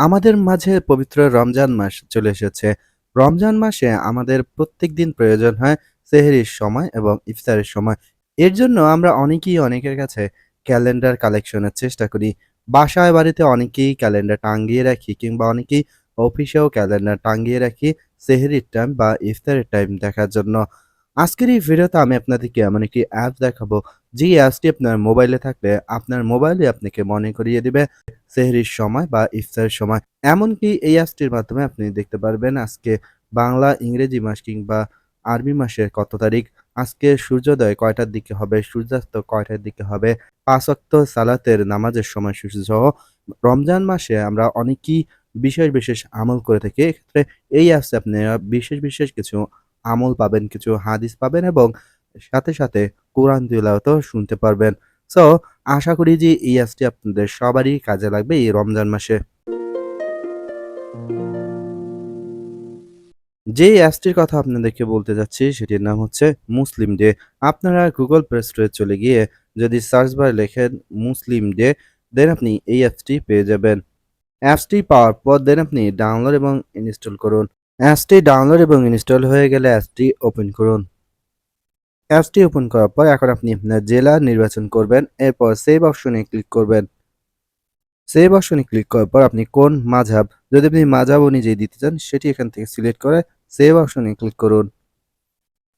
আমাদের মাঝে পবিত্র রমজান মাস চলে এসেছে। রমজান মাসে আমাদের প্রত্যেক দিন প্রয়োজন হয় সেহরির সময় এবং ইফতারের সময়। এর জন্য আমরা অনেকেই অনেকের কাছে ক্যালেন্ডার কালেকশনের চেষ্টা করি। বাসায় বাড়িতে অনেকেই ক্যালেন্ডার টাঙ্গিয়ে রাখি কিংবা অনেকেই অফিসেও ক্যালেন্ডার টাঙ্গিয়ে রাখি সেহরির টাইম বা ইফতারের টাইম দেখার জন্য। আজকের এই ভিডিওতে আমি আপনাদেরকে এমন একটি অ্যাপ দেখাবো, যেই অ্যাপসটি আপনার মোবাইলে থাকলে আপনার মোবাইলই আপনাকে মনে করিয়ে দিবে সেহরির সময় বা ইফতারের সময়। এমনকি এই অ্যাপসটির মাধ্যমে আপনি দেখতে পারবেন আজকে বাংলা, ইংরেজি মাস কিংবা আরবি মাসের কত তারিখ, আজকে সূর্যোদয় কয়টার দিকে হবে, সূর্যাস্ত কয়টার দিকে হবে, পাঁচ সালাতের নামাজের সময়সূচি সহ রমজান মাসে আমরা অনেকই বিশেষ, বিশেষ আমল করে থাকি। এক্ষেত্রে এই অ্যাপসে আপনারা বিশেষ, বিশেষ কিছু আমল পাবেন, কিছু হাদিস পাবেন এবং সাথে, সাথে কোরআন তিলাওয়াতও শুনতে পারবেন। সো আশা করি যে এই অ্যাপসটি আপনাদের সবারই কাজে লাগবে এই রমজান মাসে। যেই অ্যাপসটির কথা আপনাদেরকে বলতে যাচ্ছি সেটির নাম হচ্ছে মুসলিম ডে। আপনারা গুগল প্লে স্টোরে চলে গিয়ে যদি সার্চ বারে লেখেন মুসলিম ডে দেন আপনি এই অ্যাপসটি পেয়ে যাবেন। অ্যাপসটি পাওয়ার পর দেন আপনি ডাউনলোড এবং ইনস্টল করুন। অ্যাপসটি ডাউনলোড এবং ইনস্টল হয়ে গেলে অ্যাপসটি ওপেন করুন। অ্যাপসটি ওপেন করার পর এখন আপনি আপনার জেলা নির্বাচন করবেন। এরপর সেভ অপশনে ক্লিক করবেন। সেভ অপশনে ক্লিক করার পর আপনি কোন মাঝাব, যদি আপনি মাযহাব অনুযায়ী দিতে চান, সেটি এখান থেকে সিলেক্ট করে সেভ অপশনে ক্লিক করুন।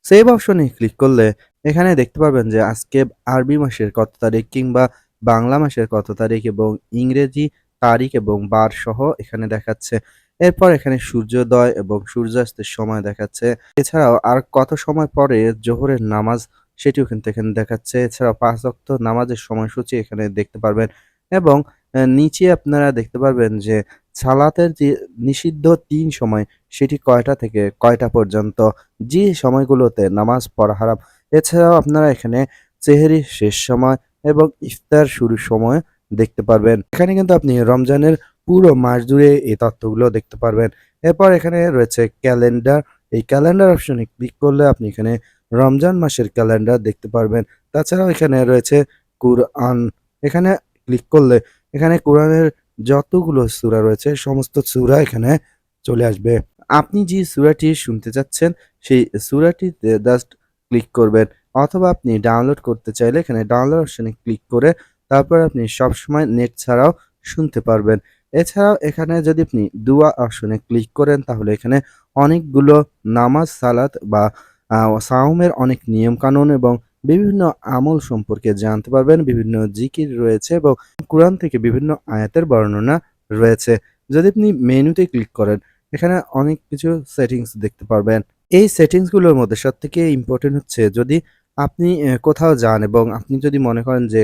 সেভ অপশনে ক্লিক করলে এখানে দেখতে পারবেন যে আজকে আরবি মাসের কত তারিখ কিংবা বাংলা মাসের কত তারিখ এবং ইংরেজি তারিখ এবং বার সহ এখানে দেখাচ্ছে। এরপর এখানে সূর্যোদয় এবং সূর্যাস্তের সময় দেখাচ্ছে। এছাড়াও আর কত সময় পরে জোহরের নামাজ সেটিও কিন্তু এখানে দেখাচ্ছে। এছাড়াও পাঁচ ওয়াক্ত নামাজের সময়সূচি এখানে দেখতে পারবেন এবং নিচে আপনারা দেখতে পারবেন যে সালাতের যে নিষিদ্ধ তিন সময় সেটি কয়টা থেকে কয়টা পর্যন্ত, যে সময়গুলোতে নামাজ পড়া হারাম। এছাড়াও আপনারা এখানে সেহরির শেষ সময় এবং ইফতার শুরুর সময় দেখতে পারবেন। এখানে কিন্তু আপনি রমজানের পুরো মাস জুড়ে এই তথ্যগুলো দেখতে পারবেন। এরপর এখানে রয়েছে ক্যালেন্ডার। এই ক্যালেন্ডার অপশনে ক্লিক করলে আপনি এখানে রমজান মাসের ক্যালেন্ডার দেখতে পারবেন। তাছাড়াও এখানে রয়েছে কুরআন। এখানে ক্লিক করলে এখানে কোরআনের যতগুলো সূরা রয়েছে, সমস্ত সুরা এখানে চলে আসবে। আপনি যে সূরাটি শুনতে চাচ্ছেন, সেই সূরাটিতে জাস্ট ক্লিক করবেন অথবা আপনি ডাউনলোড করতে চাইলে এখানে ডাউনলোড অপশনে ক্লিক করে তারপর আপনি সবসময় নেট ছাড়াও শুনতে পারবেন। এছাড়াও এখানে যদি আপনি দুয়া অপশনে ক্লিক করেন তাহলে এখানে অনেকগুলো নামাজ, সালাত বা আ সাওমের অনেক নিয়মকানুন এবং বিভিন্ন আমল সম্পর্কে জানতে পারবেন। বিভিন্ন জিকির রয়েছে এবং কোরআন থেকে বিভিন্ন আয়াতের বর্ণনা রয়েছে। যদি আপনি মেনুতে ক্লিক করেন এখানে অনেক কিছু সেটিংস দেখতে পারবেন। এই সেটিংসগুলোর মধ্যে সবথেকে ইম্পর্টেন্ট হচ্ছে যদি আপনি কোথাও যান এবং আপনি যদি মনে করেন যে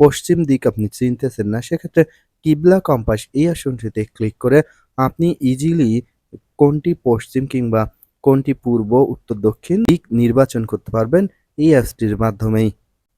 পশ্চিম দিক আপনি চিনতেছেন না সেক্ষেত্রে কিবলা কম্পাস এই অপশনটিতে ক্লিক করে আপনি ইজিলি কোনটি পশ্চিম কিংবা কোনটি পূর্ব, উত্তর, দক্ষিণ দিক নির্বাচন করতে পারবেন এই অ্যাপসটির মাধ্যমেই।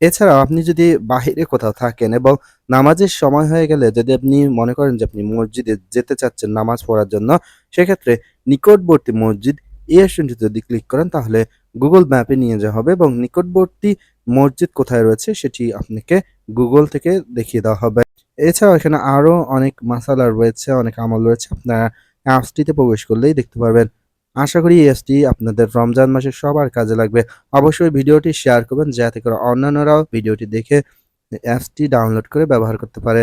এছাড়াও আপনি যদি বাহিরে কোথাও থাকেন এবং নামাজের সময় হয়ে গেলে যদি আপনি মনে করেন যে আপনি মসজিদে যেতে চাচ্ছেন নামাজ পড়ার জন্য সেক্ষেত্রে নিকটবর্তী মসজিদ এই অপশনটিতে যদি ক্লিক করেন তাহলে গুগল ম্যাপে নিয়ে যাওয়া হবে এবং নিকটবর্তী মসজিদ কোথায় রয়েছে সেটি আপনাকে গুগল থেকে দেখিয়ে দেওয়া হবে। এছাড়াও এখানে আরও অনেক মাসালা রয়েছে, অনেক আমল রয়েছে। আপনারা অ্যাপসটিতে প্রবেশ করলেই দেখতে পারবেন। আশা করি এই অ্যাপসটি আপনাদের রমজান মাসে সবার কাজে লাগবে। অবশ্যই ভিডিওটি শেয়ার করবেন যাতে করে অন্যান্যরাও ভিডিওটি দেখে অ্যাপসটি ডাউনলোড করে ব্যবহার করতে পারে।